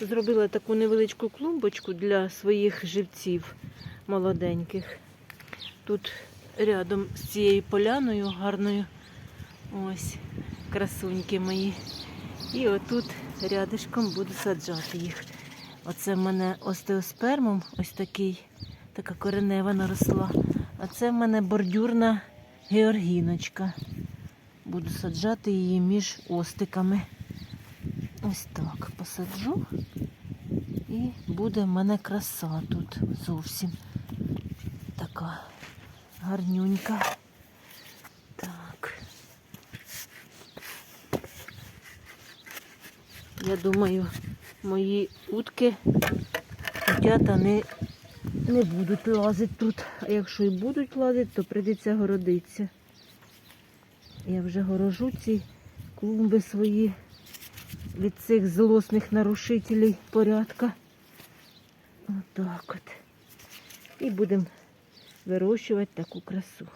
зробила таку невеличку клумбочку для своїх живців молоденьких. Тут рядом з цією поляною гарною. Ось красуньки мої. І отут рядишком буду саджати їх. Оце в мене остеоспермум, ось такий, така коренева наросла. А це в мене бордюрна георгіночка. Буду саджати її між остиками. Ось так посаджу. І буде в мене краса тут зовсім така гарнюнька. Так. Я думаю, мої утки, утята не, не будуть лазити тут. А якщо і будуть лазити, то прийдеться городитися. Я вже горожу ці клумби свої від цих злосних нарушителей порядка. Отак от. І будемо вирощувати таку красу.